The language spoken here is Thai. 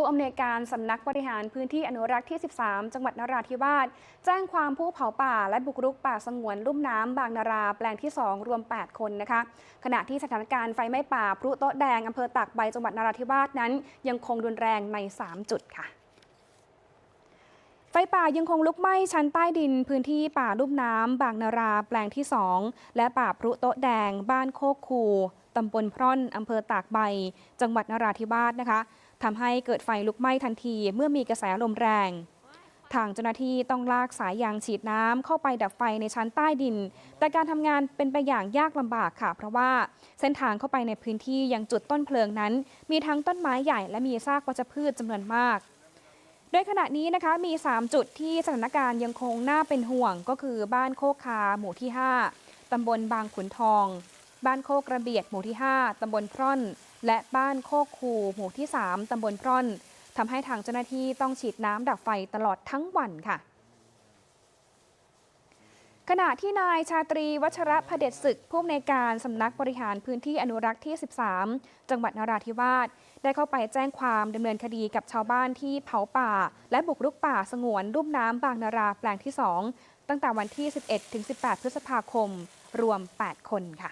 ผู้อำนวยการสำนักบริหารพื้นที่อนุรักษ์ที่ 13 จังหวัดนราธิวาสแจ้งความผู้เผาป่าและบุกรุกป่าสงวนลุ่มน้ำบางนาราแปลงที่ 2 รวม 8 คนนะคะ ขณะที่สถานการณ์ไฟไหม้ป่าพลุโต๊ะแดงอำเภอตากใบจังหวัดนราธิวาสนั้น ยังคงรุนแรงใน 3 จุดค่ะ ฟป่ายังคงลุกไหม้ชั้นใต้ดินพื้นที่ป่าลุ่มน้ำบางนาราแปลงที่ 2 และป่าพรุโต๊ะแดง บ้านโคกคูตำบลพร่อนอำเภอตากใบ จังหวัดนราธิวาสนะคะทำให้เกิดไฟลุกไหม้ทันทีเมื่อมีกระแสลมแรง ทางเจ้าหน้าที่ต้องลากสายยางฉีดน้ำเข้าไปดับไฟในชั้นใต้ดิน แต่การทำงานเป็นไปอย่างยากลำบากค่ะ เพราะว่าเส้นทางเข้าไปในพื้นที่ยังจุดต้นเพลิงนั้น มีทั้งต้นไม้ใหญ่และมีซากวัชพืชจำนวนมาก โดยขณะนี้นะคะมี 3 จุดที่สถานการณ์ยังคงน่าเป็นห่วงก็คือบ้านโคกคาหมู่ที่ 5 ตำบลบางขุนทอง บ้านโคกระเบียดหมู่ที่ 5 ตำบลพร่อน และบ้านโคกคูหมู่ที่ 3 ตำบลพร่อนทำให้ทางเจ้าหน้าที่ต้องฉีดน้ำดับไฟตลอดทั้งวันค่ะ ขณะที่นายชาตรีวัชระพเดชศึกผู้อำนวยการสำนักบริหารพื้นที่อนุรักษ์ที่ 13 จังหวัดนราธิวาสได้เข้าไปแจ้งความดำเนินคดีกับชาวบ้านที่เผาป่า และบุกรุกป่าสงวนรุ่มน้ำบางนาราแปลงที่ 2 ตั้งแต่วันที่ 11-18 พฤษภาคม รวม 8 คนค่ะ